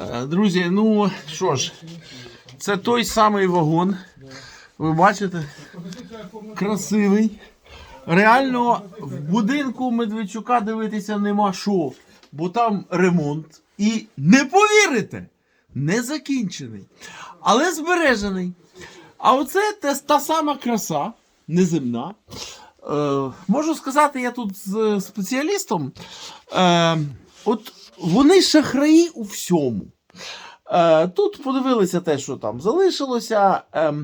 Е, Друзі, ну що ж, це той самий вагон. Ви бачите? Красивий. Реально, в будинку Медведчука дивитися нема що, бо там ремонт. І не повірите, не закінчений, але збережений. А оце те, та сама краса, неземна. Е, можу сказати, я тут з спеціалістом. Е, от вони шахраї у всьому. Е, тут подивилися те, що там залишилося. Е,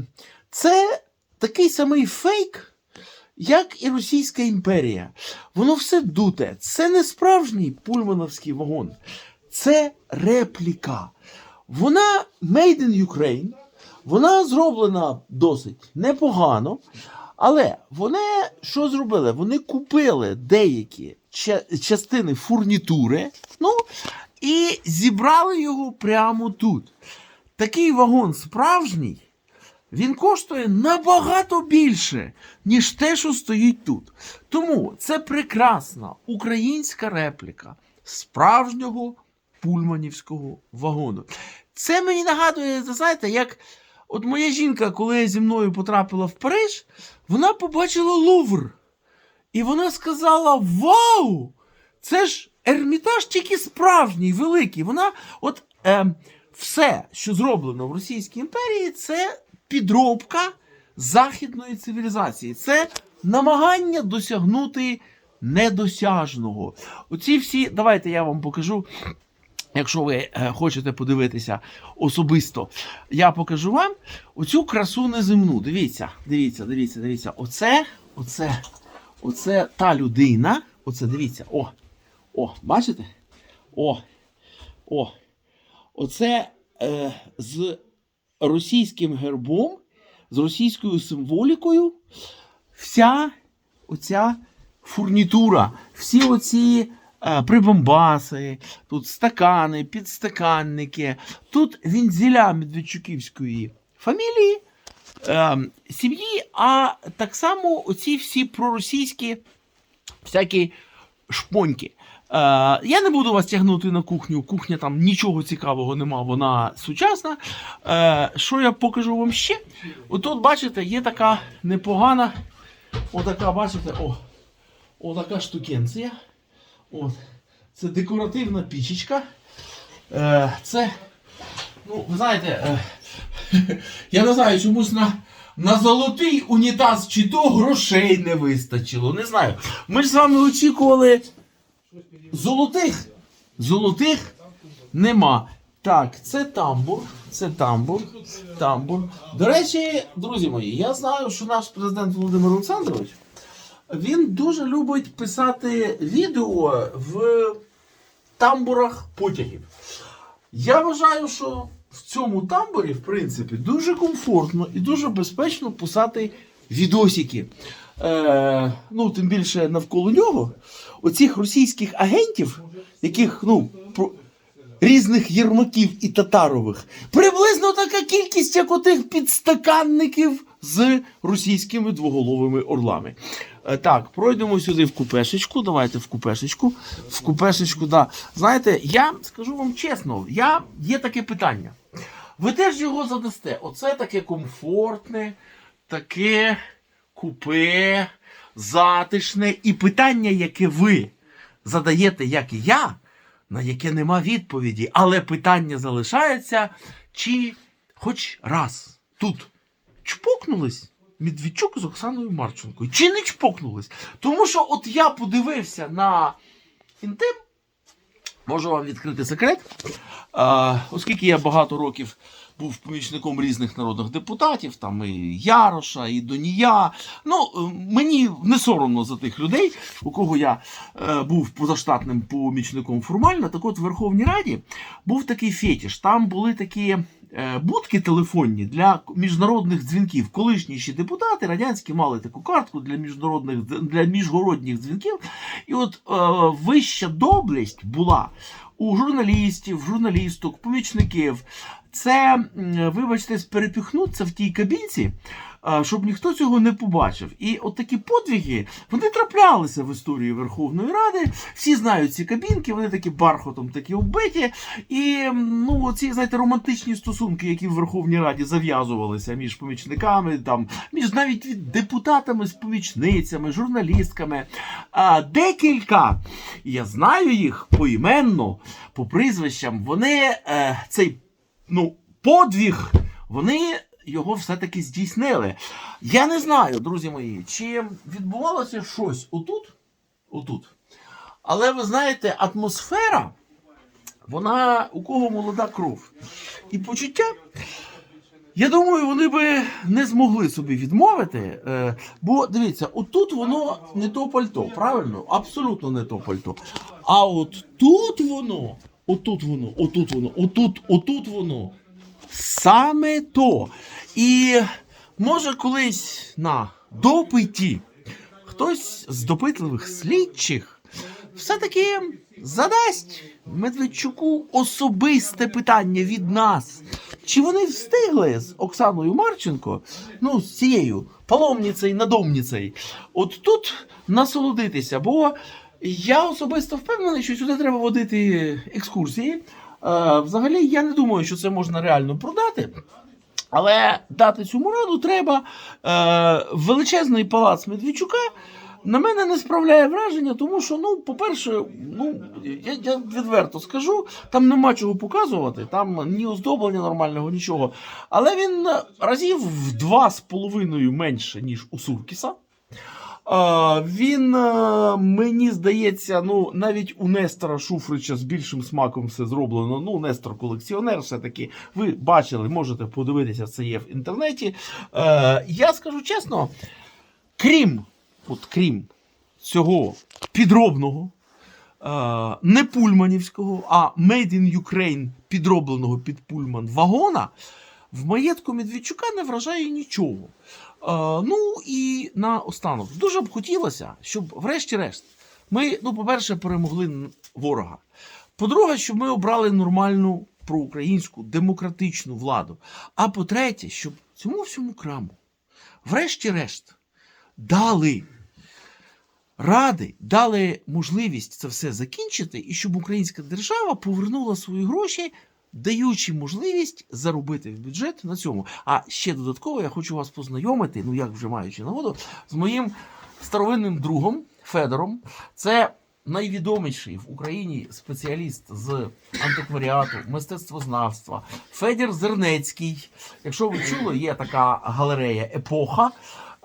це такий самий фейк, як і Російська імперія. Воно все дуте. Це не справжній пульмановський вагон, це репліка. Вона made in Ukraine. Вона зроблена досить непогано. Але вони що зробили? Вони купили деякі частини фурнітури, ну і зібрали його прямо тут. Такий вагон справжній, він коштує набагато більше, ніж те, що стоїть тут. Тому це прекрасна українська репліка справжнього пульманівського вагону. Це мені нагадує, знаєте, як от моя жінка, коли зі мною потрапила в Париж, вона побачила Лувр. І вона сказала: Вау! Це ж Ермітаж тільки справжній, великий. Вона, от е, все, що зроблено в Російській імперії, це підробка західної цивілізації. Це намагання досягнути недосяжного. Оці всі, давайте я вам покажу. Якщо ви е, хочете подивитися особисто, я покажу вам оцю красу неземну. Дивіться, дивіться, дивіться, дивіться. Оце, оце, оце та людина. Оце дивіться. О, о, бачите? О, о. Оце е, з російським гербом, з російською символікою. Вся оця фурнітура, всі оці е, прибамбаси, тут стакани, підстаканники. Тут вінзіля Медведчуківської фамілії, сім'ї, а так само оці всі проросійські всякі шпоньки. Е, я не буду вас тягнути на кухню. Кухня там нічого цікавого нема, вона сучасна. Е, що я покажу вам ще? Отут, бачите, є така непогана, отака, бачите, о, отака штукенція. От. Це декоративна пічечка. Е, це, ну, ви знаєте, я не знаю, чомусь на, на золотий унітаз чи то грошей не вистачило. Не знаю. Ми ж з вами очікували золотих. Золотих нема. Так, це тамбур. Це тамбур. Тамбур. До речі, друзі мої, я знаю, що наш президент Володимир Олександрович він дуже любить писати відео в тамбурах потягів. Я вважаю, що в цьому тамбурі, в принципі, дуже комфортно і дуже безпечно писати відосики. Е, ну, тим більше навколо нього, оцих російських агентів, яких, ну, про, різних єрмаків і татарових, приблизно така кількість, як отих підстаканників з російськими двоголовими орлами. Е, Так, пройдемо сюди в купешечку. Давайте в купешечку. В купешечку, да. Знаєте, я скажу вам чесно, я, є таке питання. Ви теж його задасте. Оце таке комфортне, таке купе, затишне. І питання, яке ви задаєте, як і я, на яке нема відповіді. Але питання залишається, чи хоч раз тут чпокнулись Медведчук з Оксаною Марченкою. Чи не чпокнулись? Тому що от я подивився на інтим, можу вам відкрити секрет. А, оскільки я багато років був помічником різних народних депутатів, там і Яроша, і Донія. Ну, е, мені не соромно за тих людей, у кого я е, був позаштатним помічником формально. Так от в Верховній Раді був такий фетіш. Там були такі будки телефонні для міжнародних дзвінків. Колишні ще депутати радянські мали таку картку для міжнародних для міжгородніх дзвінків. І от е, вища доблесть була у журналістів, журналісток, помічників. Це, вибачте, перепіхнутися в тій кабінці щоб ніхто цього не побачив. І от такі подвиги вони траплялися в історії Верховної Ради. Всі знають ці кабінки, вони такі бархотом такі оббиті. І ну, ці, знаєте, романтичні стосунки, які в Верховній Раді зав'язувалися між помічниками, там, між навіть від депутатами з помічницями, журналістками. А, декілька, я знаю їх поіменно, по прізвищам, вони е, цей ну, подвиг, вони його все-таки здійснили. Я не знаю, друзі мої, чи відбувалося щось отут, отут. Але ви знаєте, атмосфера, вона у кого молода кров. І почуття. Я думаю, вони би не змогли собі відмовити. Е, бо дивіться, отут воно не то пальто, правильно? Абсолютно не то пальто. А от тут воно, отут воно, отут воно, отут, отут воно. Саме то. І може колись на допиті хтось з допитливих слідчих все-таки задасть Медведчуку особисте питання від нас. Чи вони встигли з Оксаною Марченко, ну, з цією паломницею, надомницею, от тут насолодитися? Бо я особисто впевнений, що сюди треба водити екскурсії. Е, взагалі, я не думаю, що це можна реально продати. Але дати цьому раду треба. Е, величезний палац Медведчука на мене не справляє враження, тому що, ну, по-перше, ну, я, я відверто скажу, там нема чого показувати, там ні оздоблення нормального, нічого. Але він разів в два з половиною менше, ніж у Суркіса. Він, мені здається, ну, навіть у Нестора Шуфрича з більшим смаком все зроблено. Ну, Нестор колекціонер, все-таки. Ви бачили, можете подивитися, це є в інтернеті. Е, я скажу чесно, крім, от крім цього підробного, е, не пульманівського, а Made in Ukraine підробленого під пульман вагона, в маєтку Медведчука не вражає нічого. Е, ну і наостанок, дуже б хотілося, щоб, врешті-решт, ми, ну, по-перше, перемогли ворога. По-друге, щоб ми обрали нормальну проукраїнську демократичну владу. А по-третє, щоб цьому всьому краму, врешті-решт, дали ради, дали можливість це все закінчити, і щоб українська держава повернула свої гроші даючи можливість заробити в бюджет на цьому. А ще додатково я хочу вас познайомити, ну як вже маючи нагоду, з моїм старовинним другом Федором. Це найвідоміший в Україні спеціаліст з антикваріату, мистецтвознавства Федір Зернецький. Якщо ви чули, є така галерея Епоха.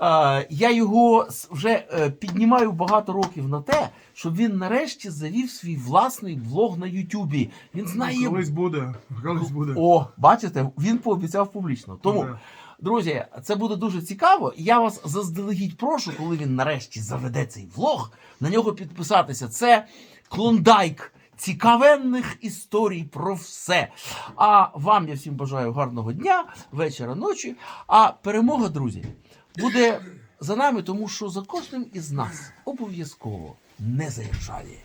Е, Я його вже е, піднімаю багато років на те, щоб він нарешті завів свій власний блог на Ютубі. Він знає Колись буде. Колись буде. о, бачите, він пообіцяв публічно. Тому, Да. друзі, це буде дуже цікаво. Я вас заздалегідь прошу, коли він нарешті заведе цей влог, на нього підписатися. Це клондайк цікавенних історій про все. А вам я всім бажаю гарного дня, вечора, ночі. А перемога, друзі, буде за нами, тому що за кожним із нас обов'язково не заїжджає.